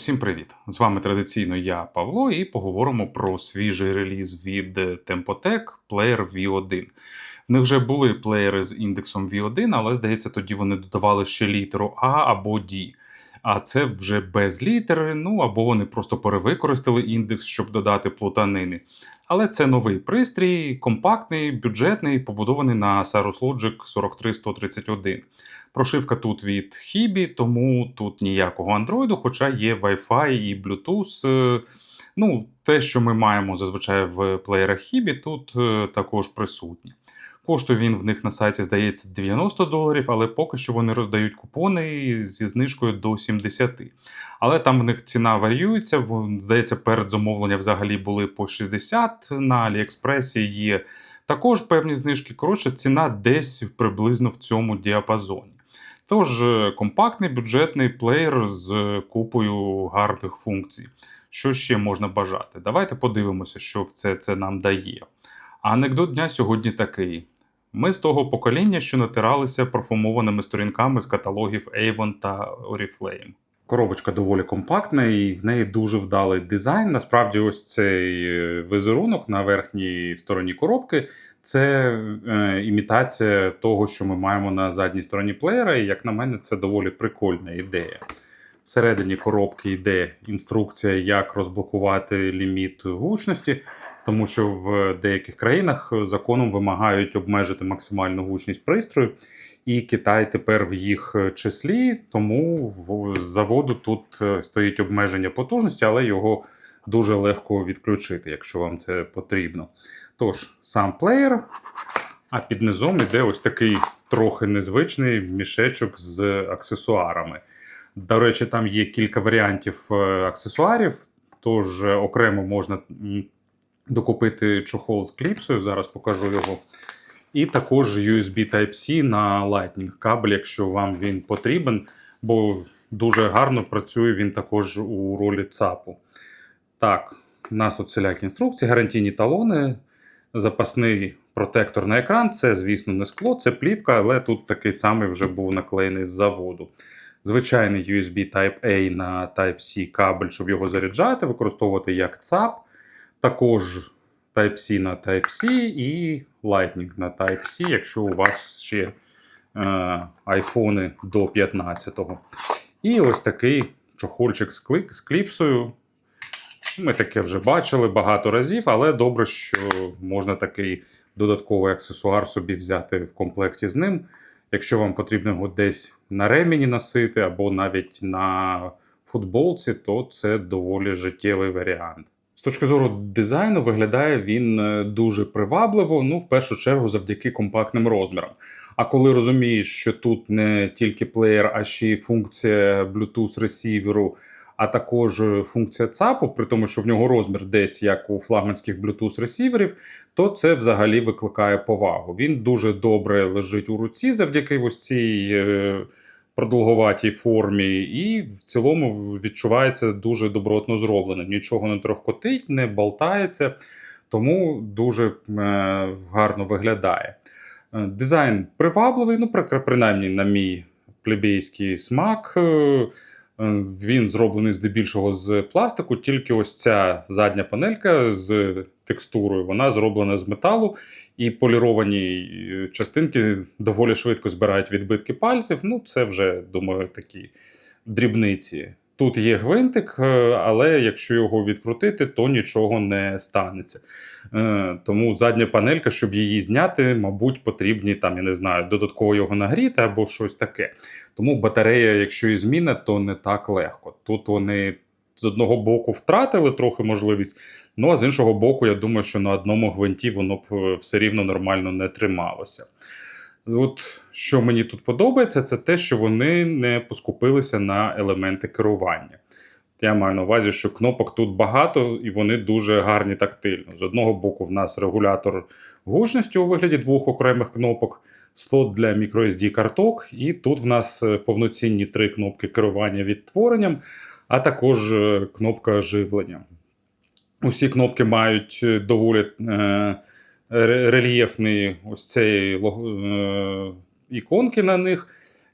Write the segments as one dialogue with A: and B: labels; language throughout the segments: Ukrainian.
A: Всім привіт! З вами традиційно я Павло, і поговоримо про свіжий реліз від Tempotec Player V1. В них вже були плеєри з індексом V1, але здається, тоді вони додавали ще літеру А або D. А це вже без літери, ну або вони просто перевикористали індекс, щоб додати плутанини. Але це новий пристрій, компактний, бюджетний, побудований на Cyrus Logic 43131. Прошивка тут від Hibі, тому тут ніякого Android, хоча є Wi-Fi і Bluetooth. Е, Ну, те, що ми маємо зазвичай в плеєрах Hibі, тут е, також присутнє. Коштує він в них на сайті, здається, 90 доларів, але поки що вони роздають купони зі знижкою до 70. Але там в них ціна варіюється. Здається, перед замовленням взагалі були по 60 на Аліекспресі є також певні знижки. Коротше, ціна десь приблизно в цьому діапазоні. Тож е, компактний бюджетний плеєр з купою гарних функцій. Що ще можна бажати? Давайте подивимося, що це, це нам дає. А анекдот дня сьогодні такий: ми з того покоління, що натиралися парфумованими сторінками з каталогів Avon та Oriflame. Коробочка доволі компактна і в неї дуже вдалий дизайн. Насправді, ось цей е, візерунок на верхній стороні коробки це е, імітація того, що ми маємо на задній стороні плеєра. І як на мене, це доволі прикольна ідея. Всередині коробки йде інструкція, як розблокувати ліміт гучності, тому що в деяких країнах законом вимагають обмежити максимальну гучність пристрою. І Китай тепер в їх числі, тому з заводу тут е, стоїть обмеження потужності, але його дуже легко відключити, якщо вам це потрібно. Тож, сам плеєр, а під низом іде ось такий трохи незвичний мішечок з аксесуарами. До речі, там є кілька варіантів е, аксесуарів, тож е, окремо можна докупити чохол з кліпсою, зараз покажу його. І також USB Type-C на Lightning кабель, якщо вам він потрібен, бо дуже гарно працює він також у ролі ЦАПу. Так, у нас тут всілякі інструкції, гарантійні талони, запасний протектор на екран. Це, звісно, не скло, це плівка, але тут такий самий вже був наклеєний з заводу. Звичайний USB Type-A на Type-C кабель, щоб його заряджати, використовувати як ЦАП. Також Type-C на Type-C і Lightning на Type-C, якщо у вас ще е, до 15-го. І ось такий чохольчик з, з кліпсою. Ми таке вже бачили багато разів, але добре, що можна такий додатковий аксесуар собі взяти в комплекті з ним. Якщо вам потрібно його десь на ремені носити або навіть на футболці, то це доволі життєвий варіант. З точки зору дизайну виглядає він е, дуже привабливо, ну, в першу чергу, завдяки компактним розмірам. А коли розумієш, що тут не тільки плеєр, а ще й функція Bluetooth ресіверу, а також е, функція ЦАПу, при тому, що в нього розмір десь як у флагманських Bluetooth ресіверів, то це взагалі викликає повагу. Він дуже добре лежить у руці завдяки ось цій е, продовгуватій формі, і в цілому відчувається дуже добротно зробленим. Нічого не трохкотить, не болтається, тому дуже е, гарно виглядає. Е, Дизайн привабливий, ну, принаймні, на мій плебейський смак. Е, Він зроблений здебільшого з пластику, тільки ось ця задня панелька з текстурою, вона зроблена з металу, і поліровані е, частинки доволі швидко збирають відбитки пальців. Ну, це вже, думаю, такі дрібниці. Тут є гвинтик, е, але якщо його відкрутити, то нічого не станеться. Е, Тому задня панелька, щоб її зняти, мабуть, потрібні там, я не знаю, додатково його нагріти або щось таке. Тому батарея, якщо і зміна, то не так легко. Тут вони з одного боку втратили трохи можливість, ну а з іншого боку, я думаю, що на одному гвинті воно б е, все рівно нормально не трималося. От що мені тут подобається, це те, що вони не поскупилися на елементи керування. Я маю на увазі, що кнопок тут багато і вони дуже гарні тактильно. З одного боку, в нас регулятор гучності у вигляді двох окремих кнопок, слот для microSD карток, і тут в нас е, повноцінні три кнопки керування відтворенням, а також е, кнопка живлення. Усі кнопки мають е, доволі е, ре- рельєфний ось лого- е, іконки на них.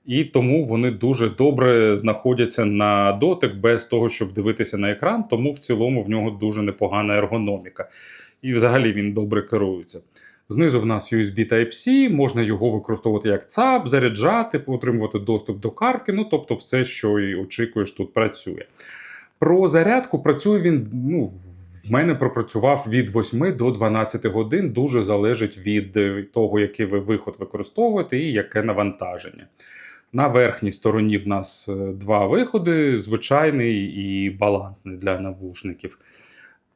A: і тому вони дуже добре знаходяться на дотик без того, щоб дивитися на екран. Тому в цілому в нього дуже непогана ергономіка. І взагалі він добре керується. Знизу в нас USB Type-C, можна його використовувати як ЦАП, заряджати, отримувати доступ до картки. Ну тобто, все, що і очікуєш, тут працює. Про зарядку працює він. ну, в мене пропрацював від 8 до 12 годин. Дуже залежить від е, того, який ви виход використовуєте і яке навантаження. На верхній стороні в нас е, два виходи: звичайний і балансний для навушників.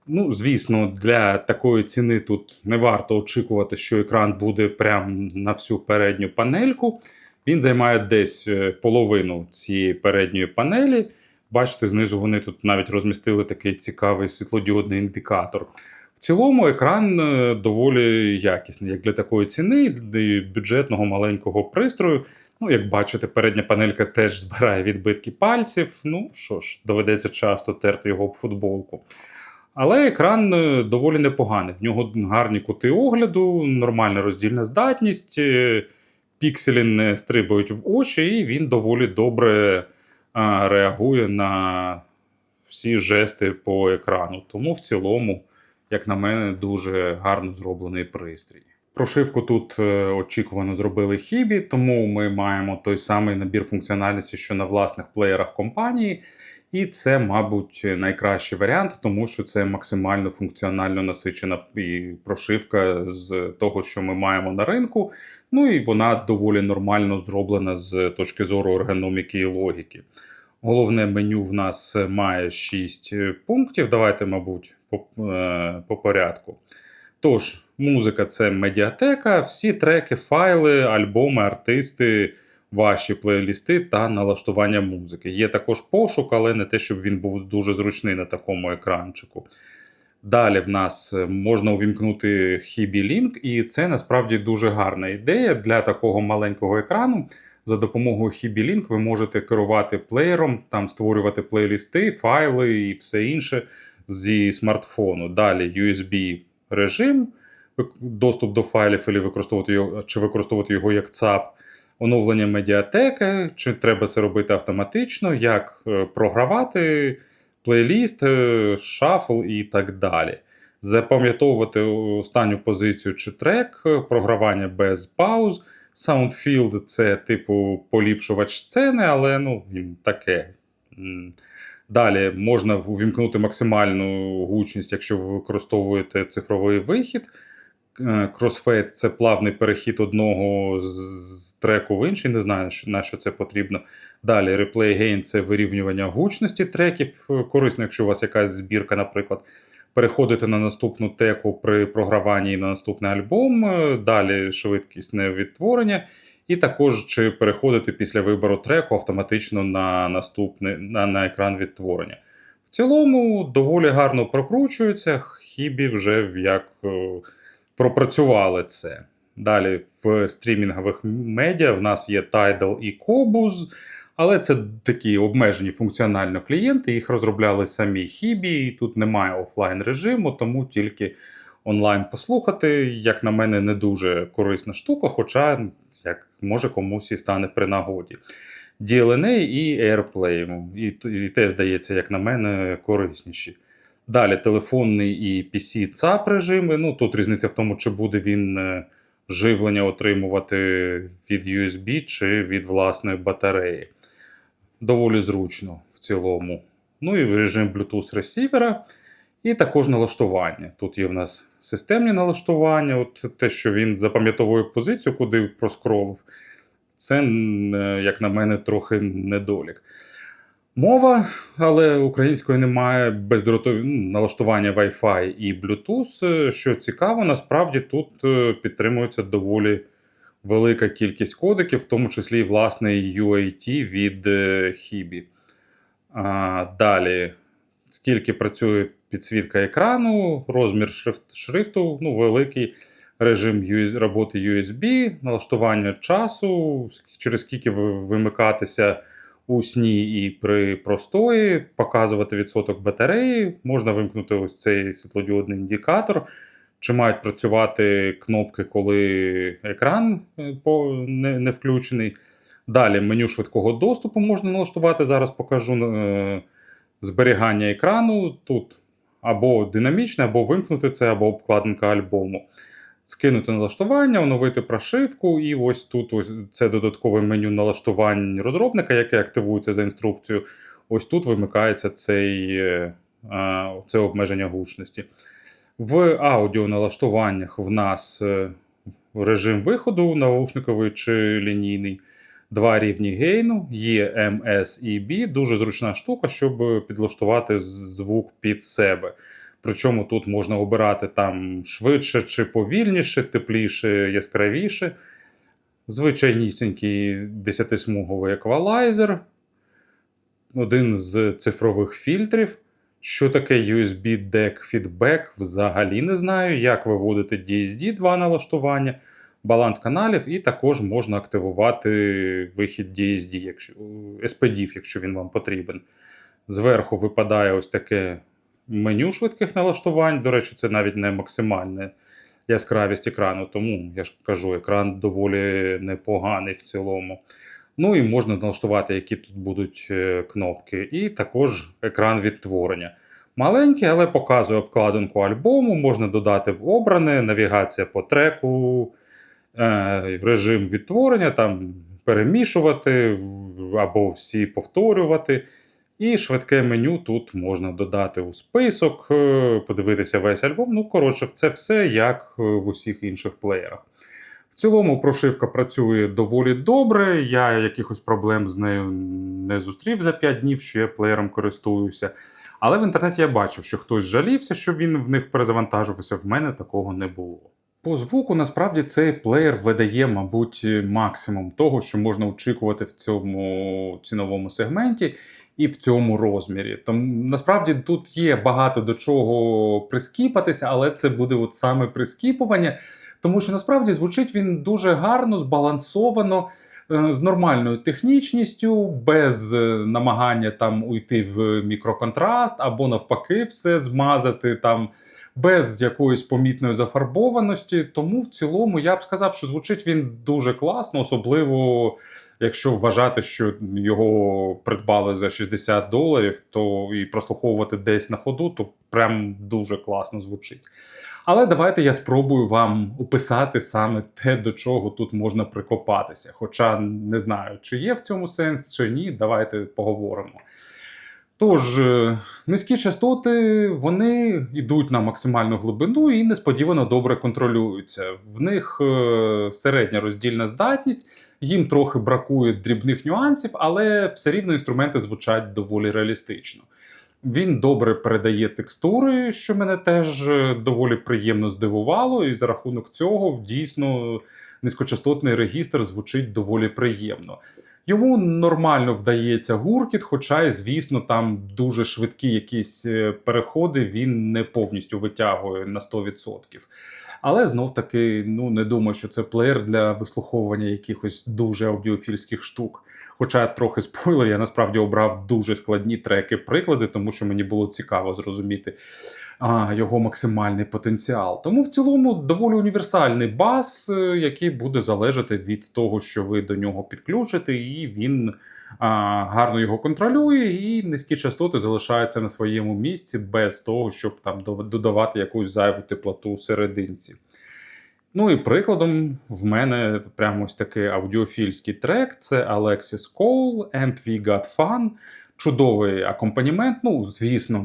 A: Ну, звісно, для такої ціни тут не варто очікувати, що екран буде прямо на всю передню панельку. Він займає десь е, половину цієї передньої панелі. Бачите, знизу вони тут навіть розмістили такий цікавий світлодіодний індикатор. В цілому екран е, доволі якісний, як для такої ціни, для бюджетного маленького пристрою. Ну, як бачите, передня панелька теж збирає відбитки пальців. Ну що ж, доведеться часто терти його об футболку. Але екран е, доволі непоганий. В нього гарні кути огляду, нормальна роздільна здатність, е, пікселі не стрибають в очі, і він доволі добре реагує на всі жести по екрану. Тому в цілому, як на мене, дуже гарно зроблений пристрій. Прошивку тут е, очікувано зробили хібі, тому ми маємо той самий набір функціональності, що на власних плеєрах компанії. І це, мабуть, найкращий варіант, тому що це максимально функціонально насичена і прошивка з того, що ми маємо на ринку. Ну і вона доволі нормально зроблена з точки зору ергономіки і логіки. Головне меню в нас має 6 пунктів. Давайте, мабуть, по, е, по порядку. Тож, музика це медіатека, всі треки, файли, альбоми, артисти, ваші плейлісти та налаштування музики. Є також пошук, але не те, щоб він був дуже зручний на такому екранчику. Далі в нас можна увімкнути Хібі Link, і це насправді дуже гарна ідея для такого маленького екрану. За допомогою Хібі Link ви можете керувати плеєром, там створювати плейлісти, файли і все інше зі смартфону. Далі USB режим, доступ до файлів чи використовувати його як ЦАП, оновлення медіатеки, чи треба це робити автоматично, як е, програвати плейліст, е, шафл і так далі. Запам'ятовувати останню позицію чи трек, програвання без пауз. Soundfield – це типу поліпшувач сцени, але ну, таке. Далі можна увімкнути максимальну гучність, якщо ви використовуєте цифровий вихід. Crossfade – це плавний перехід одного з треку в інший. Не знаю, на що це потрібно. Далі Replay Gain – це вирівнювання гучності треків. Корисно, якщо у вас якась збірка, наприклад. Переходити на наступну теку при програванні на наступний альбом. Далі швидкісне відтворення. І також чи переходити після вибору треку автоматично на наступний на, на екран відтворення. В цілому доволі гарно прокручується, хібі вже як е, пропрацювали це. Далі в стрімінгових медіа в нас є Tidal і Qobuz, але це такі обмежені функціонально клієнти, їх розробляли самі хібі, і тут немає офлайн режиму, тому тільки онлайн послухати, як на мене, не дуже корисна штука, хоча як може комусь і стане при нагоді. DLNA і AirPlay. І те, здається, як на мене, корисніші. Далі телефонний і PC ЦАП режими. Ну, Тут різниця в тому, чи буде він е, живлення отримувати від USB чи від власної батареї. Доволі зручно в цілому. Ну і режим Bluetooth ресівера. І також налаштування. Тут є в нас системні налаштування, от те, що він запам'ятовує позицію, куди проскролив. Це, як на мене, трохи недолік. Мова, але української немає бездротові ну, налаштування Wi-Fi і Bluetooth. Що цікаво, насправді тут е, підтримується доволі велика кількість кодиків, в тому числі власний UAT від Hibі. А, Далі, скільки працює підсвітка екрану, розмір шрифт, шрифту ну, великий, режим роботи USB, налаштування часу, через скільки вимикатися у сні і при простої, показувати відсоток батареї, можна вимкнути ось цей світлодіодний індикатор. Чи мають працювати кнопки, коли екран е, не включений. Далі меню швидкого доступу можна налаштувати. Зараз покажу е, зберігання екрану. Тут або динамічне, або вимкнути це, або обкладинка альбому. Скинути налаштування, оновити прошивку, і ось тут ось це додаткове меню налаштувань розробника, яке активується за інструкцією. Ось тут вимикається цей, е, це обмеження гучності. В аудіоналаштуваннях в нас е, режим виходу наушниковий чи лінійний, два рівні гейну, є MS і B. Дуже зручна штука, щоб підлаштувати звук під себе. Причому тут можна обирати там швидше чи повільніше, тепліше, яскравіше. Звичайнісінький 10-смуговий еквалайзер, один з цифрових фільтрів. Що таке USB DEC Feedback, взагалі не знаю. Як виводити DSD 2 налаштування, баланс каналів, і також можна активувати вихід DSD, якщо, SPDIF, якщо він вам потрібен. Зверху випадає ось таке меню швидких налаштувань. До речі, це навіть не максимальна яскравість екрану, тому я ж кажу, екран доволі непоганий в цілому. Ну і можна налаштувати, які тут будуть е, кнопки, і також екран відтворення. Маленький, але показує обкладинку альбому, можна додати в обране, навігація по треку, е, режим відтворення, там перемішувати або всі повторювати. І швидке меню тут можна додати у список, е, подивитися весь альбом. Ну, коротше, це все як е, в усіх інших плеєрах. В цілому прошивка працює доволі добре. Я якихось проблем з нею не зустрів за 5 днів, що я плеєром користуюся. Але в інтернеті я бачив, що хтось жалівся, що він в них перезавантажувався. В мене такого не було. По звуку насправді цей плеєр видає, мабуть, максимум того, що можна очікувати в цьому ціновому сегменті і в цьому розмірі. Тому насправді тут є багато до чого прискіпатися, але це буде от саме прискіпування, тому що насправді звучить він дуже гарно, збалансовано. е, З нормальною технічністю, без е, намагання там уйти в мікроконтраст, або навпаки, все змазати там без якоїсь помітної зафарбованості. Тому в цілому я б сказав, що звучить він дуже класно, особливо якщо вважати, що його придбали за 60 доларів, то і прослуховувати десь на ходу, то прям дуже класно звучить. Але давайте я спробую вам описати саме те, до чого тут можна прикопатися. Хоча не знаю, чи є в цьому сенс, чи ні. Давайте поговоримо. Тож, е, низькі частоти вони йдуть на максимальну глибину і несподівано добре контролюються. В них е, середня роздільна здатність, їм трохи бракує дрібних нюансів, але все рівно інструменти звучать доволі реалістично. Він добре передає текстури, що мене теж е, доволі приємно здивувало, і за рахунок цього дійсно низькочастотний регістр звучить доволі приємно. Йому нормально вдається гуркіт, хоча, звісно, там дуже швидкі якісь е, переходи він не повністю витягує на 100%. Але знов таки, ну не думаю, що це плеєр для вислуховування якихось дуже аудіофільських штук. Хоча трохи спойлер, я насправді обрав дуже складні треки, приклади, тому що мені було цікаво зрозуміти а, його максимальний потенціал. Тому в цілому доволі універсальний бас, е, який буде залежати від того, що ви до нього підключите, і він а, гарно його контролює, і низькі частоти залишаються на своєму місці без того, щоб там додавати якусь зайву теплоту серединці. Ну і прикладом в мене прямо ось такий аудіофільський трек: це Alexis Cole and We Got Fun. Чудовий акомпанімент. Ну, звісно,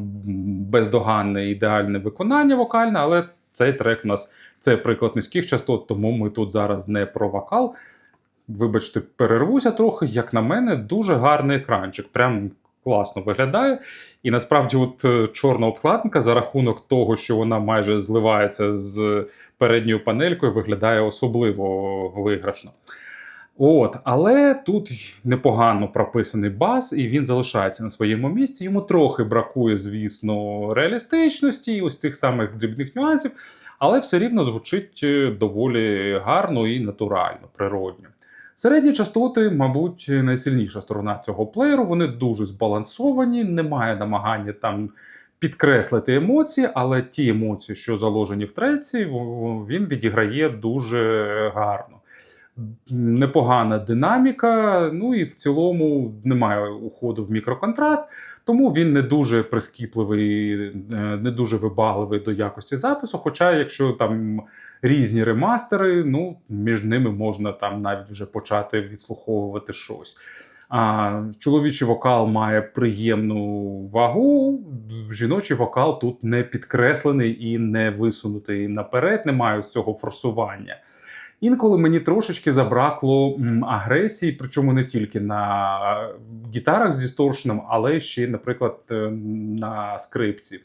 A: бездоганне ідеальне виконання вокальне, але цей трек у нас це приклад низьких частот, тому ми тут зараз не про вокал. Вибачте, перервуся трохи. Як на мене, дуже гарний екранчик. Прям класно виглядає. І насправді, от е, чорна обкладинка за рахунок того, що вона майже зливається з передньою панелькою, виглядає особливо виграшно. От, але тут непогано прописаний бас, і він залишається на своєму місці. Йому трохи бракує, звісно, реалістичності ось цих самих дрібних нюансів, але все рівно звучить е, доволі гарно і натурально, природньо. Середні частоти, мабуть, найсильніша сторона цього плеєру. Вони дуже збалансовані, немає намагання там підкреслити емоції, але ті емоції, що заложені в треці, він відіграє дуже гарно. Непогана динаміка. Ну і в цілому немає уходу в мікроконтраст, тому він не дуже прискіпливий, е, не дуже вибагливий до якості запису. Хоча, якщо там різні ремастери, ну між ними можна там навіть вже почати відслуховувати щось. А чоловічий вокал має приємну вагу. Жіночий вокал тут не підкреслений і не висунутий наперед, немає ось цього форсування. Інколи мені трошечки забракло агресії, причому не тільки на гітарах з дісторшеном, але ще, наприклад, е, на скрипці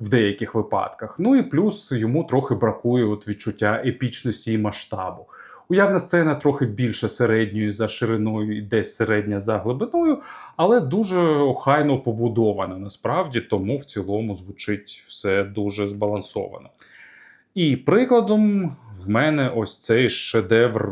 A: в деяких випадках. Ну і плюс йому трохи бракує от відчуття епічності і масштабу. Уявна сцена трохи більше середньої за шириною і десь середня за глибиною, але дуже охайно побудована насправді, тому в цілому звучить все дуже збалансовано. І прикладом в мене ось цей шедевр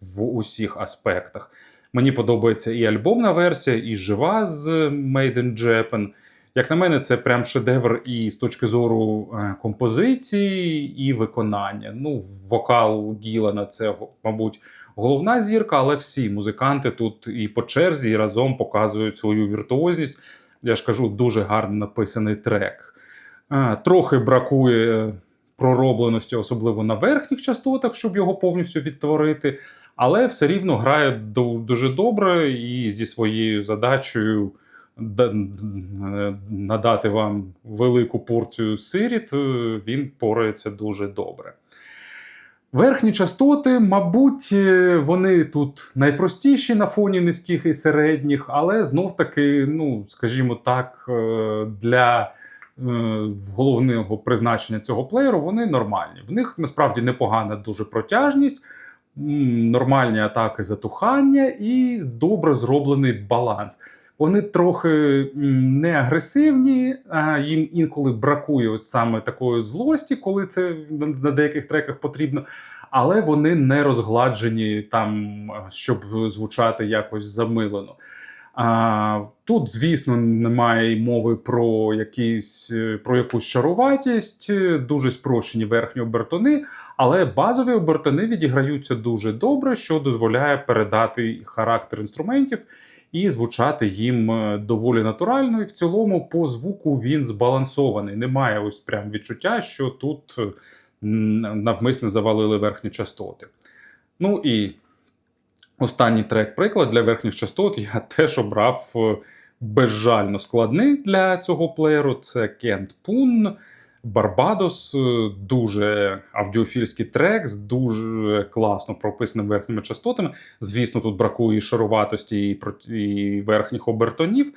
A: в усіх аспектах. Мені подобається і альбомна версія, і жива з Made in Japan. Як на мене, це прям шедевр і з точки зору е, композиції, і виконання. Ну, вокал Гілана це, мабуть, головна зірка, але всі музиканти тут і по черзі, і разом показують свою віртуозність. Я ж кажу, дуже гарно написаний трек. Е, Трохи бракує проробленості, особливо на верхніх частотах, щоб його повністю відтворити. Але все рівно грає дуже добре і зі своєю задачею надати вам велику порцію сиріт, він порається дуже добре. Верхні частоти, мабуть, е, вони тут найпростіші на фоні низьких і середніх, але знов таки, ну, скажімо так, е, для головного призначення цього плеєру вони нормальні. В них насправді непогана дуже протяжність, нормальні атаки затухання і добре зроблений баланс. Вони трохи не агресивні, а їм інколи бракує ось саме такої злості, коли це на деяких треках потрібно. Але вони не розгладжені там, щоб звучати якось замилено. А, тут, звісно, немає мови про якісь е, про якусь шаруватість, е, дуже спрощені верхні обертони, але базові обертони відіграються дуже добре, що дозволяє передати характер інструментів і звучати їм е, доволі натурально. І в цілому, по звуку він збалансований. Немає ось прям відчуття, що тут навмисно завалили верхні частоти. Ну і останній трек-приклад для верхніх частот я теж обрав е, безжально складний для цього плеєру. Це Кент Пун. Барбадос е, дуже аудіофільський трек з дуже класно прописаними верхніми частотами. Звісно, тут бракує шаруватості і, верхніх обертонів,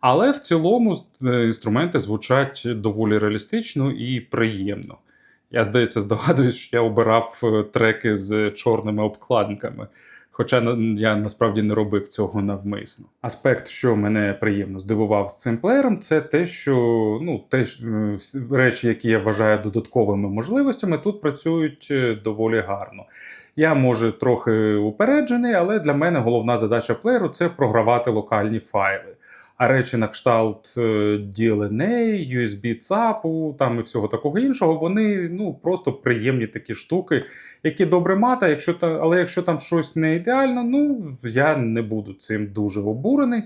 A: але в цілому е, інструменти звучать доволі реалістично і приємно. Я, здається, здогадуюсь, що я обирав треки з чорними обкладинками. Хоча я насправді не робив цього навмисно. Аспект, що мене приємно здивував з цим плеєром, це те, що ну, те, ж, е, речі, які я вважаю додатковими можливостями, тут працюють е, доволі гарно. Я може трохи упереджений, але для мене головна задача плеєру це програвати локальні файли. А речі на кшталт е, DLNA, USB ЦАПу там і всього такого іншого, вони ну просто приємні такі штуки, які добре мати, якщо та, але якщо там щось не ідеально, ну я не буду цим дуже обурений.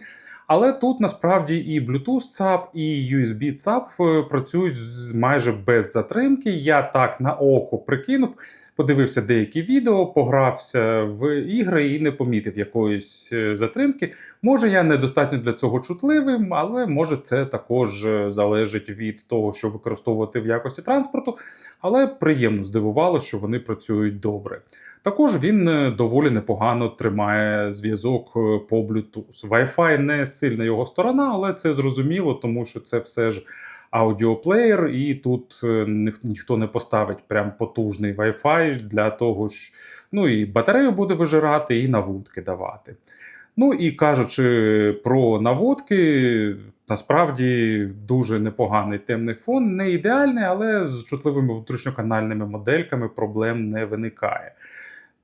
A: Але тут насправді і Bluetooth ЦАП, і USB ЦАП е, працюють майже без затримки. Я так на око прикинув, подивився деякі відео, погрався в ігри і не помітив якоїсь е, затримки. Може, я недостатньо для цього чутливим, але може це також е, залежить від того, що використовувати в якості транспорту. Але приємно здивувало, що вони працюють добре. Також він е, доволі непогано тримає зв'язок по Bluetooth. Wi-Fi не сильна його сторона, але це зрозуміло, тому що це все ж аудіоплеєр, і тут е, ніх- ніхто не поставить прям потужний Wi-Fi для того, що ну і батарею буде вижирати, і наводки давати. Ну і кажучи про наводки, насправді дуже непоганий темний фон, не ідеальний, але з чутливими внутрішньоканальними модельками проблем не виникає.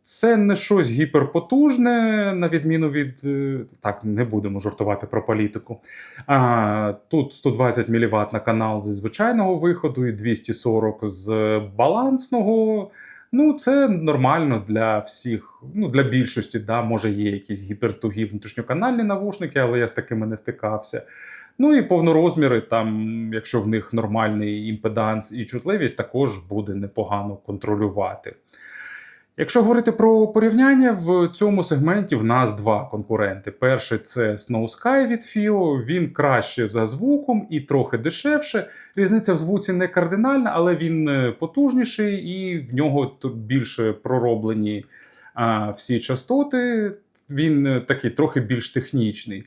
A: Це не щось гіперпотужне, на відміну від. е, Так, не будемо жартувати про політику. А, тут 120 мВт на канал зі звичайного виходу і 240 з балансного. Ну, це нормально для всіх, ну для більшості. Да, може, є якісь гіпертугі внутрішньоканальні навушники, але я з такими не стикався. Ну і повнорозміри, там, якщо в них нормальний імпеданс і чутливість, також буде непогано контролювати. Якщо говорити про порівняння, в цьому сегменті в нас два конкуренти. Перший це Snow Sky від FIO, він краще за звуком і трохи дешевше. Різниця в звуці не кардинальна, але він е, потужніший і в нього більше пророблені а, всі частоти. Він е, такий трохи більш технічний.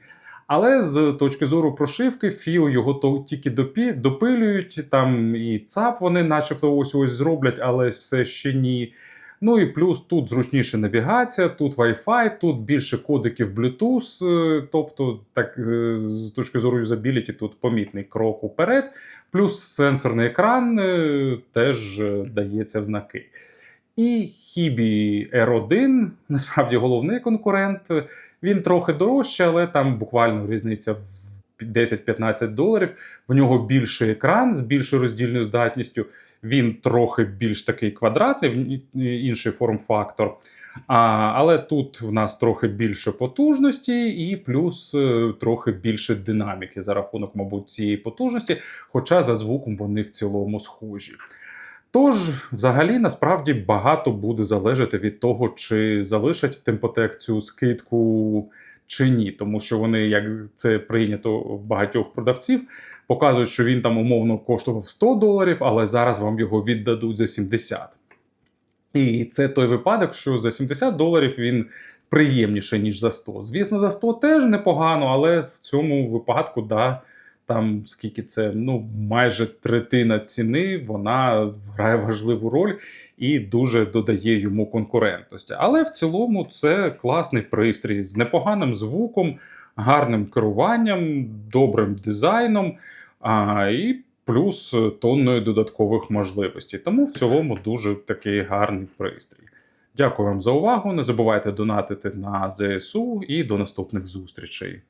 A: Але з точки зору прошивки, FIO його тільки допі, допилюють. Там і ЦАП вони, начебто, ось ось зроблять, але все ще ні. Ну і плюс тут зручніша навігація, тут Wi-Fi, тут більше кодиків Bluetooth, е, тобто, так е, з точки зору юзабіліті, тут помітний крок уперед. Плюс сенсорний екран е, теж дається в знаки. І Хібі R1, насправді головний конкурент. Він трохи дорожчий, але там буквально різниця в 10-15 доларів. В нього більший екран з більшою роздільною здатністю. Він трохи більш такий квадратний, інший форм-фактор. А, але тут в нас трохи більше потужності, і плюс е, трохи більше динаміки за рахунок, мабуть, цієї потужності, хоча за звуком вони в цілому схожі. Тож, взагалі, насправді багато буде залежати від того, чи залишать темпотек цю скидку чи ні, тому що вони, як це прийнято в багатьох продавців, показують, що він там умовно коштував 100 доларів, але зараз вам його віддадуть за 70. І це той випадок, що за 70 доларів він приємніше, ніж за 100. Звісно, за 100 теж непогано, але в цьому випадку, да, там скільки це, ну, майже третина ціни, вона грає важливу роль і дуже додає йому конкурентності. Але в цілому це класний пристрій з непоганим звуком, гарним керуванням, добрим дизайном. А, і плюс тонною додаткових можливостей. Тому в цілому дуже такий гарний пристрій. Дякую вам за увагу. Не забувайте донатити на ЗСУ і до наступних зустрічей.